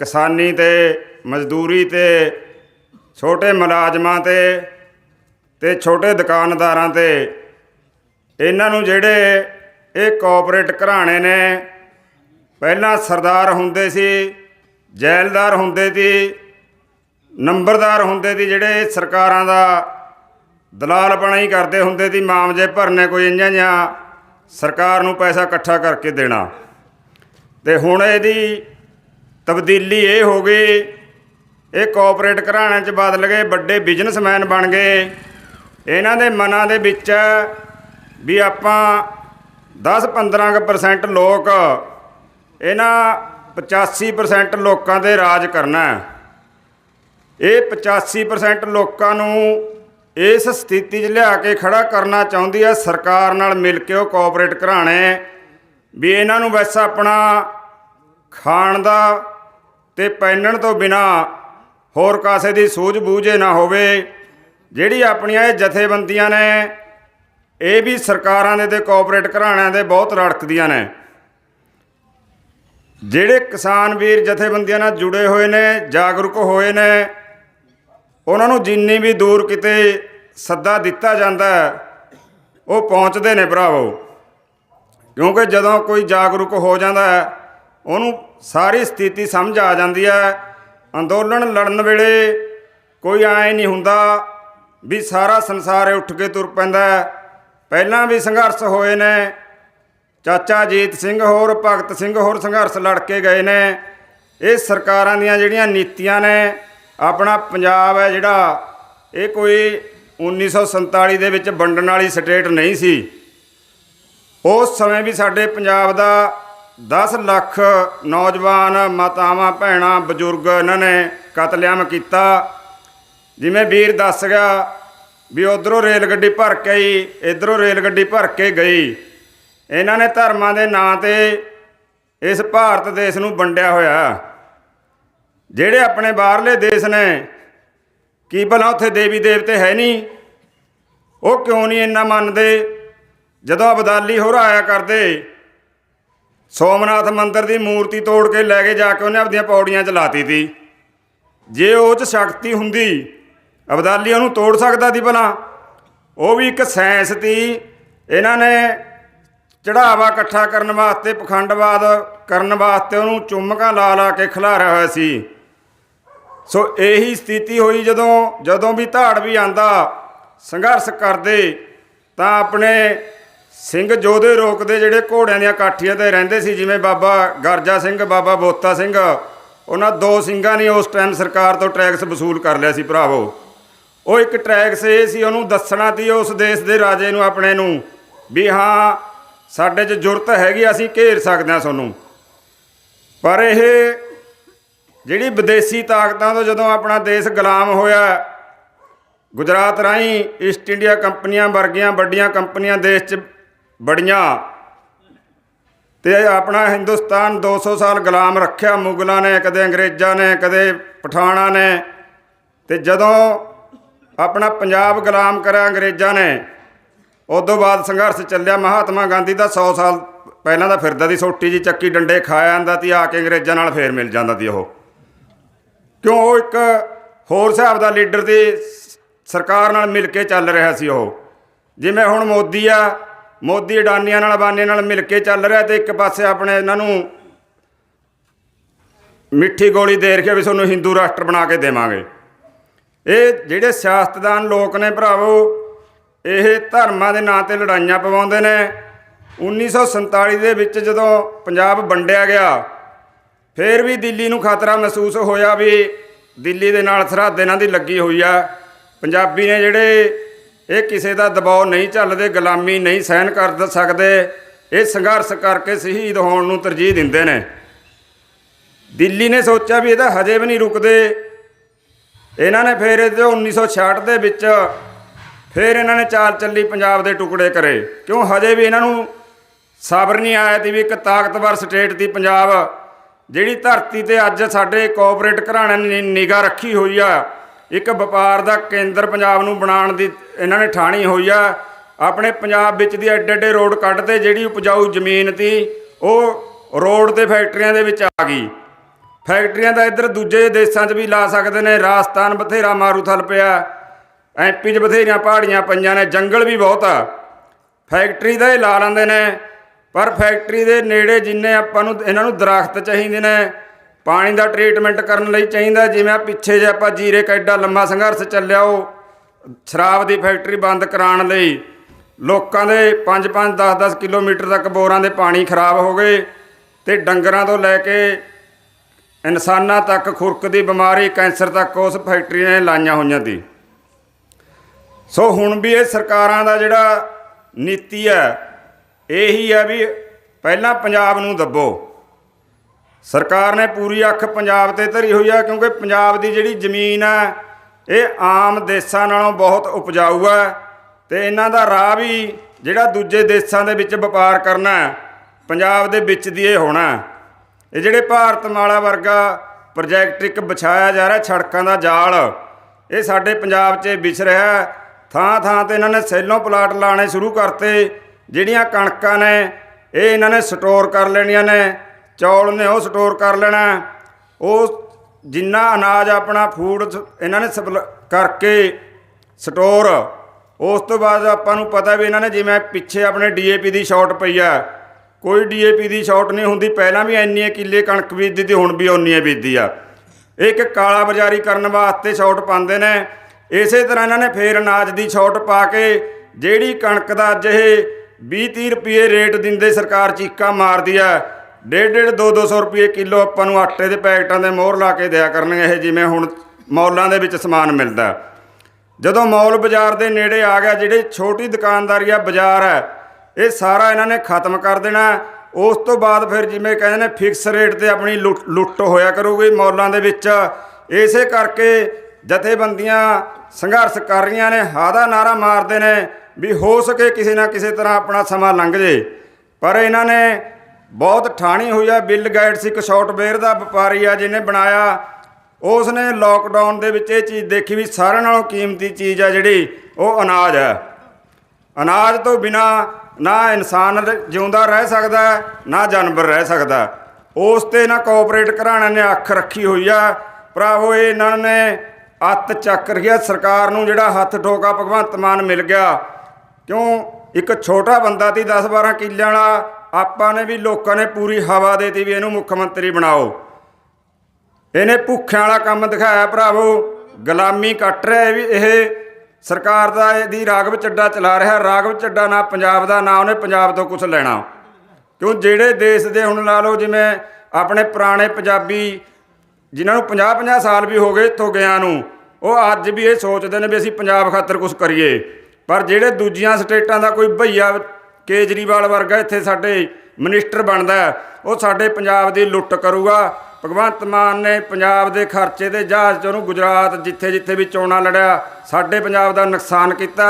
ਕਿਸਾਨੀ ਤੇ, ਮਜ਼ਦੂਰੀ ਤੇ, ਛੋਟੇ ਮੁਲਾਜ਼ਮਾਂ ਤੇ ਤੇ ਛੋਟੇ ਦੁਕਾਨਦਾਰਾਂ ਤੇ, ਇਹਨਾਂ ਨੂੰ ਜਿਹੜੇ ਇਹ ਕੋਆਪਰੇਟ ਘਰਾਣੇ ਨੇ, ਪਹਿਲਾਂ ਸਰਦਾਰ ਹੁੰਦੇ ਸੀ, ਜੈਲਦਾਰ ਹੁੰਦੇ ਸੀ, ਨੰਬਰਦਾਰ ਹੁੰਦੇ ਸੀ, ਜਿਹੜੇ ਸਰਕਾਰਾਂ ਦਾ ਦਲਾਲਪਣਾ ਹੀ ਕਰਦੇ ਹੁੰਦੇ ਸੀ, ਮਾਮਜੇ ਭਰਨੇ ਕੋਈ ਇੰਜਾਂ ਜਾਂ ਸਰਕਾਰ ਨੂੰ ਪੈਸਾ ਇਕੱਠਾ ਕਰਕੇ ਦੇਣਾ। ਤੇ ਹੁਣ ਇਹਦੀ ਤਬਦੀਲੀ ਇਹ ਹੋ ਗਈ, ਇਹ ਕੋਆਪਰੇਟ ਘਰਾਣਿਆਂ 'ਚ ਬਦਲ ਗਏ, ਵੱਡੇ ਬਿਜ਼ਨਸਮੈਨ ਬਣ ਗਏ। ਇਹਨਾਂ ਦੇ ਮਨਾਂ ਦੇ ਵਿੱਚ ਵੀ ਆਪਾਂ 10-15% ਲੋਕ, ਇਹਨਾਂ 85% ਲੋਕਾਂ ਤੇ ਰਾਜ ਕਰਨਾ ਇਹ 85% ਲੋਕਾਂ ਨੂੰ ਇਸ ਸਥਿਤੀ 'ਚ ਲਿਆ ਕੇ ਖੜਾ ਕਰਨਾ ਚਾਹੁੰਦੀ ਹੈ ਸਰਕਾਰ ਨਾਲ ਮਿਲ ਕੇ ਉਹ ਕੋਆਪਰੇਟ ਘਰਾਣੇ, ਵੀ ਇਹਨਾਂ ਨੂੰ ਵੈਸਾ ਆਪਣਾ ਖਾਣ ਦਾ ਤੇ ਪਹਿਨਣ ਤੋਂ ਬਿਨਾ ਹੋਰ ਕਾਸੇ ਦੀ ਸੂਝ-ਬੂਝ ਨਾ ਹੋਵੇ। ਜਿਹੜੀ ਆਪਣੀਆਂ ਇਹ ਜਥੇਬੰਦੀਆਂ ਨੇ, ਇਹ ਵੀ ਸਰਕਾਰਾਂ ਦੇ ਤੇ ਕੋਆਪਰੇਟ ਘਰਾਣਿਆਂ ਦੇ ਬਹੁਤ ਰੜਕਦੀਆਂ ਨੇ। ਜਿਹੜੇ ਕਿਸਾਨ ਵੀਰ ਜਥੇਬੰਦੀਆਂ ਨਾਲ ਜੁੜੇ ਹੋਏ ਨੇ, ਜਾਗਰੂਕ ਹੋਏ ਨੇ, ਉਹਨਾਂ ਨੂੰ ਜਿੰਨੀ ਵੀ ਦੂਰ ਕਿਤੇ ਸੱਦਾ ਦਿੱਤਾ ਜਾਂਦਾ ਉਹ ਪਹੁੰਚਦੇ ਨੇ ਭਰਾਵੋ। ਕਿਉਂਕਿ ਜਦੋਂ ਕੋਈ ਜਾਗਰੂਕ ਹੋ ਜਾਂਦਾ ਹੈ ਉਹਨੂੰ ਸਾਰੀ ਸਥਿਤੀ ਸਮਝ ਆ ਜਾਂਦੀ ਹੈ। ਅੰਦੋਲਨ ਲੜਨ ਵੇਲੇ ਕੋਈ ਐ ਨਹੀਂ ਹੁੰਦਾ ਵੀ ਸਾਰਾ ਸੰਸਾਰ ਉੱਠ ਕੇ ਤੁਰ ਪੈਂਦਾ ਪਹਿਲਾਂ ਵੀ ਸੰਘਰਸ਼ ਹੋਏ ਨੇ। ਚਾਚਾ ਜੀਤ ਸਿੰਘ ਹੋਰ ਭਗਤ ਸਿੰਘ ਹੋਰ ਸੰਘਰਸ਼ ਲੜ ਕੇ ਗਏ ਨੇ। ਇਹ ਸਰਕਾਰਾਂ ਦੀਆਂ ਜਿਹੜੀਆਂ ਨੀਤੀਆਂ ਨੇ, ਆਪਣਾ ਪੰਜਾਬ ਹੈ ਜਿਹੜਾ, ਇਹ ਕੋਈ 1947 ਦੇ ਵਿੱਚ ਵੰਡਣ ਵਾਲੀ ਸਟੇਟ ਨਹੀਂ ਸੀ। ਉਸ ਸਮੇਂ ਵੀ ਸਾਡੇ ਪੰਜਾਬ ਦਾ 10 ਲੱਖ ਨੌਜਵਾਨ ਮਾਤਾਵਾਂ, ਭੈਣਾਂ, ਬਜ਼ੁਰਗ ਇਹਨਾਂ ਨੇ ਕਤਲੇਆਮ ਕੀਤਾ। ਜਿਵੇਂ ਵੀਰ ਦੱਸ ਗਿਆ ਵੀ ਉਧਰੋਂ ਰੇਲ ਗੱਡੀ ਭਰ ਕੇ ਆਈ, ਇਧਰੋਂ ਰੇਲ ਗੱਡੀ ਭਰ ਕੇ ਗਈ। ਇਹਨਾਂ ਨੇ ਧਰਮਾਂ ਦੇ ਨਾਂ ਤੇ ਇਸ ਭਾਰਤ ਦੇਸ਼ ਨੂੰ ਵੰਡਿਆ ਹੋਇਆ। ਜਿਹੜੇ ਆਪਣੇ ਬਾਹਰਲੇ ਦੇਸ਼ ਨੇ, ਕੀ ਭਲਾ ਉੱਥੇ ਦੇਵੀ ਦੇਵਤੇ ਹੈ ਨਹੀਂ? ਉਹ ਕਿਉਂ ਨਹੀਂ ਇੰਨਾ ਮੰਨਦੇ? ਜਦੋਂ ਅਬਦਾਲੀ ਹੋਰ ਆਇਆ ਕਰਦੇ ਸੋਮਨਾਥ ਮੰਦਿਰ ਦੀ ਮੂਰਤੀ ਤੋੜ ਕੇ ਲੈ ਕੇ ਜਾ ਕੇ ਉਹਨੇ ਆਪਣੀਆਂ ਪੌੜੀਆਂ 'ਚ ਲਾਤੀ ਤੀ। ਜੇ ਉਹ 'ਚ ਸ਼ਕਤੀ ਹੁੰਦੀ ਅਬਦਾਲੀ ਉਹਨੂੰ ਤੋੜ ਸਕਦਾ ਸੀ ਭਲਾ। ਉਹ ਵੀ ਇੱਕ ਸਾਇੰਸ ਤੀ। ਇਹਨਾਂ ਨੇ ਚੜਾਵਾ ਇਕੱਠਾ ਕਰਨ ਵਾਸਤੇ, ਪਖੰਡਵਾਦ ਕਰਨ ਵਾਸਤੇ ਉਹਨੂੰ ਚੁੰਮਕਾਂ ਲਾ ਲਾ ਕੇ ਖਿਲਾਰਿਆ ਹੋਇਆ ਸੀ। ਸੋ ਇਹੀ ਸਥਿਤੀ ਹੋਈ ਜਦੋਂ ਜਦੋਂ ਵੀ ਧਾੜ ਵੀ ਆਂਦਾ ਸੰਘਰਸ਼ ਕਰਦੇ, ਤਾਂ ਆਪਣੇ ਸਿੰਘ ਜੋਧੇ ਰੋਕਦੇ ਜਿਹੜੇ ਘੋੜਿਆਂ ਦੀਆਂ ਕਾਠੀਆਂ ਤੇ ਰਹਿੰਦੇ ਸੀ, ਜਿਵੇਂ ਬਾਬਾ ਗਰਜਾ ਸਿੰਘ, ਬਾਬਾ ਬੋਤਾ ਸਿੰਘ, ਉਹਨਾਂ ਦੋ ਸਿੰਘਾਂ ਨੇ ਉਸ ਟਾਈਮ ਸਰਕਾਰ ਤੋਂ ਟੈਕਸ ਵਸੂਲ ਕਰ ਲਿਆ ਸੀ ਭਰਾਵੋ। ਉਹ ਇੱਕ ਟੈਕਸ ਇਹ ਸੀ, ਉਹਨੂੰ ਦੱਸਣਾ ਸੀ ਉਸ ਦੇਸ਼ ਦੇ ਰਾਜੇ ਨੂੰ, ਆਪਣੇ ਨੂੰ, ਵੀ ਹਾਂ, ਸਾਡੇ 'ਚ ਜ਼ਰੂਰਤ ਹੈਗੀ, ਅਸੀਂ ਘੇਰ ਸਕਦੇ ਹਾਂ ਤੁਹਾਨੂੰ। ਪਰ ਇਹ ਜਿਹੜੀ ਵਿਦੇਸ਼ੀ ਤਾਕਤਾਂ ਤੋਂ ਜਦੋਂ ਆਪਣਾ ਦੇਸ਼ ਗੁਲਾਮ ਹੋਇਆ, ਗੁਜਰਾਤ ਰਾਹੀਂ ਈਸਟ ਇੰਡੀਆ ਕੰਪਨੀਆਂ ਵਰਗੀਆਂ ਵੱਡੀਆਂ ਕੰਪਨੀਆਂ ਦੇਸ਼ 'ਚ ਬੜੀਆਂ। ਤੇ ਆਪਣਾ ਹਿੰਦੁਸਤਾਨ 200 ਸਾਲ ਗੁਲਾਮ ਰੱਖਿਆ। ਮੁਗਲਾਂ ਨੇ, ਕਦੇ ਅੰਗਰੇਜ਼ਾਂ ਨੇ, ਕਦੇ ਪਠਾਣਾਂ ਨੇ। ਤੇ ਜਦੋਂ ਆਪਣਾ ਪੰਜਾਬ ਗੁਲਾਮ ਕਰਿਆ ਅੰਗਰੇਜ਼ਾਂ ਨੇ, ਉਦੋਂ ਬਾਅਦ ਸੰਘਰਸ਼ ਚੱਲਿਆ। ਮਹਾਤਮਾ ਗਾਂਧੀ ਦਾ 100 ਸਾਲ ਪਹਿਲਾਂ ਦਾ ਫਿਰਦਾ ਦੀ ਸੋਟੀ ਜੀ ਚੱਕੀ ਡੰਡੇ ਖਾਇਆ ਜਾਂਦਾ ਤੀ, ਆ ਕੇ ਅੰਗਰੇਜ਼ਾਂ ਨਾਲ ਫੇਰ ਮਿਲ ਜਾਂਦਾ ਤੀ ਉਹ। ਕਿਉਂ ਉਹ ਇੱਕ ਹੋਰ ਹਿਸਾਬ ਦਾ ਲੀਡਰ ਦੀ ਸਰਕਾਰ ਨਾਲ ਮਿਲ ਕੇ ਚੱਲ ਰਿਹਾ ਸੀ ਉਹ। ਜਿਵੇਂ ਹੁਣ ਮੋਦੀ ਆ ਮੋਦੀ ਅਡਾਨੀਆਂ ਨਾਲ ਬਾਨੀਆਂ ਨਾਲ ਮਿਲ ਕੇ ਚੱਲ ਰਿਹਾ ਤੇ ਇੱਕ ਪਾਸੇ ਆਪਣੇ ਇਹਨਾਂ ਨੂੰ ਮਿੱਠੀ ਗੋਲੀ ਦੇ ਰਖਿਆ ਵੀ ਤੁਹਾਨੂੰ ਹਿੰਦੂ ਰਾਸ਼ਟਰ ਬਣਾ ਕੇ ਦੇਵਾਂਗੇ। ਇਹ ਜਿਹੜੇ ਸਿਆਸਤਦਾਨ ਲੋਕ ਨੇ ਭਰਾਵੋ, ਇਹ ਧਰਮਾਂ ਦੇ ਨਾਂ ਤੇ ਲੜਾਈਆਂ ਪਵਾਉਂਦੇ ਨੇ। 1947 ਦੇ ਵਿੱਚ ਜਦੋਂ ਪੰਜਾਬ ਵੰਡਿਆ ਗਿਆ, ਫਿਰ ਵੀ ਦਿੱਲੀ ਨੂੰ ਖਤਰਾ ਮਹਿਸੂਸ ਹੋਇਆ ਵੀ ਦਿੱਲੀ ਦੇ ਨਾਲ ਸਰਹੱਦ ਇਹਨਾਂ ਦੀ ਲੱਗੀ ਹੋਈ ਆ। ਪੰਜਾਬੀ ਨੇ ਜਿਹੜੇ ਇਹ ਕਿਸੇ ਦਾ ਦਬਾਅ ਨਹੀਂ ਝੱਲਦੇ ਗੁਲਾਮੀ ਨਹੀਂ ਸਹਿਣ ਕਰ ਸਕਦੇ। ਇਹ ਸੰਘਰਸ਼ ਕਰਕੇ ਸ਼ਹੀਦ ਹੋਣ ਨੂੰ ਤਰਜੀਹ ਦਿੰਦੇ ਨੇ। ਦਿੱਲੀ ਨੇ ਸੋਚਿਆ ਵੀ ਇਹਦਾ ਹਜੇ ਵੀ ਨਹੀਂ ਰੁਕਦੇ। ਇਹਨਾਂ ਨੇ ਫਿਰ ਇਹਦੇ 1966 ਦੇ ਵਿੱਚ ਫਿਰ ਇਹਨਾਂ ਨੇ ਚਾਲ ਚੱਲੀ ਪੰਜਾਬ ਦੇ ਟੁਕੜੇ ਕਰੇ। ਕਿਉਂ? ਹਜੇ ਵੀ ਇਹਨਾਂ ਨੂੰ ਸਬਰ ਨਹੀਂ ਆਇਆ ਤੀ ਵੀ ਇੱਕ ਤਾਕਤਵਰ ਸਟੇਟ ਦੀ ਪੰਜਾਬ, ਜਿਹੜੀ ਧਰਤੀ ਤੇ ਅੱਜ ਸਾਡੇ ਕੋਆਪਰੇਟ ਘਰਾਣਿਆਂ ਨੇ ਨਿਗਾਹ ਰੱਖੀ ਹੋਈ ਆ। ਇੱਕ ਵਪਾਰ ਦਾ ਕੇਂਦਰ ਪੰਜਾਬ ਨੂੰ ਬਣਾਉਣ ਦੀ ਇਹਨਾਂ ਨੇ ਠਾਣੀ ਹੋਈ ਆ। ਆਪਣੇ ਪੰਜਾਬ ਵਿੱਚ ਦੀ ਐਡੇ ਐਡੇ ਰੋਡ ਕੱਢਦੇ, ਜਿਹੜੀ ਉਪਜਾਊ ਜ਼ਮੀਨ ਤੀ, ਉਹ ਰੋਡ ਤੇ ਫੈਕਟਰੀਆਂ ਦੇ ਵਿੱਚ ਆ ਗਈ। ਫੈਕਟਰੀਆਂ ਦਾ ਇੱਧਰ ਦੂਜੇ ਦੇਸ਼ਾਂ 'ਚ ਵੀ ਲਾ ਸਕਦੇ ਨੇ, ਰਾਜਸਥਾਨ ਬਥੇਰਾ ਮਾਰੂਥਲ ਪਿਆ ਐਮਪੀ 'ਚ ਬਥੇਰੀਆਂ ਪਹਾੜੀਆਂ ਪਈਆਂ ਨੇ, ਜੰਗਲ ਵੀ ਬਹੁਤ ਆ। ਫੈਕਟਰੀ ਦਾ ਇਹ ਲਾ ਲੈਂਦੇ ਨੇ, ਪਰ ਫੈਕਟਰੀ ਦੇ ਨੇੜੇ ਜਿੰਨੇ ਆਪਾਂ ਨੂੰ, ਇਹਨਾਂ ਨੂੰ ਦਰਖਤ ਚਾਹੀਦੇ ਨੇ ਪਾਣੀ ਦਾ ਟ੍ਰੀਟਮੈਂਟ ਕਰਨ ਲਈ ਚਾਹੀਦਾ, ਜਿਵੇਂ ਆ ਪਿੱਛੇ ਜੇ ਆਪਾਂ ਜੀਰੇ ਕੈਡਾ ਲੰਮਾ ਸੰਘਰਸ਼ ਚੱਲਿਆ, ਉਹ ਸ਼ਰਾਬ ਦੀ ਫੈਕਟਰੀ ਬੰਦ ਕਰਾਉਣ ਲਈ ਲੋਕਾਂ ਦੇ 5-5 10-10 ਕਿਲੋਮੀਟਰ ਤੱਕ ਬੋਰਾਂ ਦੇ ਪਾਣੀ ਖਰਾਬ ਹੋ ਗਏ ਤੇ ਡੰਗਰਾਂ ਤੋਂ ਲੈ ਕੇ ਇਨਸਾਨਾਂ ਤੱਕ ਖੁਰਕ ਦੀ ਬਿਮਾਰੀ, ਕੈਂਸਰ ਤੱਕ ਉਸ ਫੈਕਟਰੀ ਨੇ ਲਾਈਆਂ ਹੋਈਆਂ ਸੀ ਸੋ ਹੁਣ ਵੀ ਇਹ ਸਰਕਾਰਾਂ ਦਾ ਜਿਹੜਾ ਨੀਤੀ ਹੈ, ਇਹੀ ਹੈ ਵੀ ਪਹਿਲਾਂ ਪੰਜਾਬ ਨੂੰ ਦੱਬੋ। ਸਰਕਾਰ ਨੇ ਪੂਰੀ ਅੱਖ ਪੰਜਾਬ ਤੇ ਧਰੀ ਹੋਈ ਹੈ ਕਿਉਂਕਿ ਪੰਜਾਬ ਦੀ ਜਿਹੜੀ ਜ਼ਮੀਨ ਹੈ ਇਹ ਆਮ ਦੇਸ਼ਾਂ ਨਾਲੋਂ ਬਹੁਤ ਉਪਜਾਊ ਹੈ ਤੇ ਇਹਨਾਂ ਦਾ ਰਾਹ ਵੀ ਜਿਹੜਾ ਦੂਜੇ ਦੇਸ਼ਾਂ ਦੇ ਵਿੱਚ ਵਪਾਰ ਕਰਨਾ, ਪੰਜਾਬ ਦੇ ਵਿੱਚ ਦੀ ਇਹ ਹੋਣਾ। ਇਹ ਜਿਹੜੇ ਭਾਰਤ ਮਾਲਾ ਵਰਗਾ ਪ੍ਰੋਜੈਕਟ ਇੱਕ ਵਿਛਾਇਆ ਜਾ ਰਿਹਾ ਸੜਕਾਂ ਦਾ ਜਾਲ, ਇਹ ਸਾਡੇ ਪੰਜਾਬ 'ਚ ਵਿਛ ਰਿਹਾ। ਥਾਂ ਥਾਂ ਤੇ ਇਹਨਾਂ ਨੇ ਸੈਲੋਂ ਪਲਾਟ ਲਾਣੇ ਸ਼ੁਰੂ ਕਰਤੇ, ਜਿਹੜੀਆਂ ਕਣਕਾਂ ਨੇ, ਇਹ ਇਹਨਾਂ ਨੇ ਸਟੋਰ ਕਰ ਲੈਣੀਆਂ ਨੇ। ਚੌਲ ਨੇ ਉਹ ਸਟੋਰ ਕਰ ਲੈਣਾ। ਉਹ ਜਿੰਨਾ ਅਨਾਜ ਆਪਣਾ ਫੂਡ ਸ- ਇਹਨਾਂ ਨੇ ਸਪਲ- ਕਰਕੇ ਸਟੋਰ। ਉਸ ਤੋਂ ਬਾਅਦ ਆਪਾਂ ਨੂੰ ਪਤਾ ਵੀ ਇਹਨਾਂ ਨੇ ਜਿਵੇਂ ਪਿੱਛੇ ਆਪਣੇ ਡੀਏਪੀ ਦੀ ਸ਼ਾਰਟ ਪਈ ਆ। ਕੋਈ ਡੀਏਪੀ ਦੀ ਸ਼ਾਰਟ ਨਹੀਂ ਹੁੰਦੀ, ਪਹਿਲਾਂ ਵੀ ਇੰਨੀਆਂ ਕਿੱਲੇ ਕਣਕ ਬੀਜਦੀ ਤੇ ਹੁਣ ਵੀ ਓਨੀਆਂ ਬੀਜਦੀ ਆ। ਇਹ ਇੱਕ ਕਾਲਾ ਬਾਜ਼ਾਰੀ ਕਰਨ ਵਾਸਤੇ ਸ਼ਾਰਟ ਪਾਉਂਦੇ ਨੇ। ਇਸੇ ਤਰ੍ਹਾਂ ਇਹਨਾਂ ਨੇ ਫੇਰ ਅਨਾਜ ਦੀ ਸ਼ਾਰਟ ਪਾ ਕੇ, ਜਿਹੜੀ ਕਣਕ ਦਾ ਅੱਜ ਇਹ 20-30 ਰੁਪਏ ਰੇਟ ਦਿੰਦੇ ਸਰਕਾਰ ਚੀਕਾ ਮਾਰਦੀ ਆ। ਡੇਢ ਡੇਢ 2-200 ਰੁਪਏ ਕਿਲੋ ਆਪਾਂ ਨੂੰ ਆਟੇ ਦੇ ਪੈਕਟਾਂ ਦੇ ਮੋਹਰ ਲਾ ਕੇ ਦਿਆ ਕਰਨਗੇ, ਇਹ ਜਿਵੇਂ ਹੁਣ ਮੌਲਾਂ ਦੇ ਵਿੱਚ ਸਮਾਨ ਮਿਲਦਾ। ਜਦੋਂ ਮੌਲ ਬਾਜ਼ਾਰ ਦੇ ਨੇੜੇ ਆ ਗਿਆ, ਜਿਹੜੇ ਛੋਟੀ ਦੁਕਾਨਦਾਰੀ ਆ, ਬਾਜ਼ਾਰ ਹੈ, ਇਹ ਸਾਰਾ ਇਹਨਾਂ ਨੇ ਖਤਮ ਕਰ ਦੇਣਾ। ਉਸ ਤੋਂ ਬਾਅਦ ਫਿਰ ਜਿਵੇਂ ਕਹਿੰਦੇ ਨੇ ਫਿਕਸ ਰੇਟ ਤੇ ਆਪਣੀ ਲੁੱਟ ਲੁੱਟ ਹੋਇਆ ਕਰੂਗੀ ਮੌਲਾਂ ਦੇ ਵਿੱਚ। ਇਸੇ ਕਰਕੇ ਜਥੇਬੰਦੀਆਂ ਸੰਘਰਸ਼ ਕਰ ਰਹੀਆਂ ਨੇ ਹਾਦਾ ਨਾਰਾ ਮਾਰਦੇ ਨੇ ਵੀ ਹੋ ਸਕੇ ਕਿਸੇ ਨਾ ਕਿਸੇ ਤਰ੍ਹਾਂ ਆਪਣਾ ਸਮਾਂ ਲੰਘ ਜੇ। ਪਰ ਇਹਨਾਂ ਨੇ ਬਹੁਤ ਠਾਣੀ ਹੋਈ ਆ, ਬਿੱਲ ਗਾਈਡਸ ਇੱਕ ਸੌਫਟਵੇਅਰ ਦਾ ਵਪਾਰੀ ਆ ਜਿਹਨੇ ਬਣਾਇਆ। ਉਸ ਨੇ ਲੋਕਡਾਊਨ ਦੇ ਵਿੱਚ ਇਹ ਚੀਜ਼ ਦੇਖੀ ਵੀ ਸਾਰਿਆਂ ਨਾਲੋਂ ਕੀਮਤੀ ਚੀਜ਼ ਆ ਜਿਹੜੀ, ਉਹ ਅਨਾਜ ਹੈ ਅਨਾਜ ਤੋਂ ਬਿਨਾ ਨਾ ਇਨਸਾਨ ਜਿਉਂਦਾ ਰਹਿ ਸਕਦਾ, ਨਾ ਜਾਨਵਰ ਰਹਿ ਸਕਦਾ। ਉਸ ਤੇ ਨਾ ਕੋਆਪਰੇਟ ਘਰਾਣਾ ਨੇ ਅੱਖ ਰੱਖੀ ਹੋਈ ਆ। ਭਰਾਵੋ, ਇਹ ਇਹਨਾਂ ਨੇ ਅੱਤ ਚੱਕ ਰਹੀ ਆ। ਸਰਕਾਰ ਨੂੰ ਜਿਹੜਾ ਹੱਥ ਠੋਕਾ ਭਗਵੰਤ ਮਾਨ ਮਿਲ ਗਿਆ। ਕਿਉਂ? ਇੱਕ ਛੋਟਾ ਬੰਦਾ ਤੀ 10 12 ਕਿੱਲਿਆਂ ਵਾਲਾ ਆਪਾਂ ਨੇ ਵੀ ਲੋਕਾਂ ਨੇ ਪੂਰੀ ਹਵਾ ਦੇਤੀ ਵੀ ਇਹਨੂੰ ਮੁੱਖ ਮੰਤਰੀ ਬਣਾਓ। ਇਹਨੇ ਭੁੱਖਿਆਂ ਵਾਲਾ ਕੰਮ ਦਿਖਾਇਆ ਭਰਾਵੋ। ਗੁਲਾਮੀ ਕੱਟ ਰਿਹਾ ਵੀ, ਇਹ ਸਰਕਾਰ ਦਾ ਇਹਦੀ ਰਾਗਵ ਚੱਡਾ ਚਲਾ ਰਿਹਾ। ਰਾਗਵ ਚੱਡਾ ਨਾ ਪੰਜਾਬ ਦਾ, ਨਾ ਉਹਨੇ ਪੰਜਾਬ ਤੋਂ ਕੁਝ ਲੈਣਾ। ਕਿਉਂ ਜਿਹੜੇ ਦੇਸ਼ ਦੇ ਹੁਣ ਲਾ ਲਓ ਜਿਵੇਂ ਆਪਣੇ ਪੁਰਾਣੇ ਪੰਜਾਬੀ, ਜਿਨ੍ਹਾਂ ਨੂੰ 50 50 ਸਾਲ ਵੀ ਹੋ ਗਏ ਇੱਥੋਂ ਗਿਆ ਨੂੰ, ਉਹ ਅੱਜ ਵੀ ਇਹ ਸੋਚਦੇ ਨੇ ਵੀ ਅਸੀਂ ਪੰਜਾਬ ਖਾਤਰ ਕੁਝ ਕਰੀਏ। ਪਰ ਜਿਹੜੇ ਦੂਜੀਆਂ ਸਟੇਟਾਂ ਦਾ ਕੋਈ ਭਈਆ ਕੇਜਰੀਵਾਲ ਵਰਗਾ ਇੱਥੇ ਸਾਡੇ ਮਿਨਿਸਟਰ ਬਣਦਾ ਉਹ ਸਾਡੇ ਪੰਜਾਬ ਦੀ ਲੁੱਟ ਕਰੂਗਾ। ਭਗਵੰਤ ਮਾਨ ਨੇ ਪੰਜਾਬ ਦੇ ਖਰਚੇ ਦੇ ਜਹਾਜ਼ 'ਚ ਉਹਨੂੰ ਗੁਜਰਾਤ ਜਿੱਥੇ ਜਿੱਥੇ ਵੀ ਚੋਣਾਂ ਲੜਿਆ, ਸਾਡੇ ਪੰਜਾਬ ਦਾ ਨੁਕਸਾਨ ਕੀਤਾ।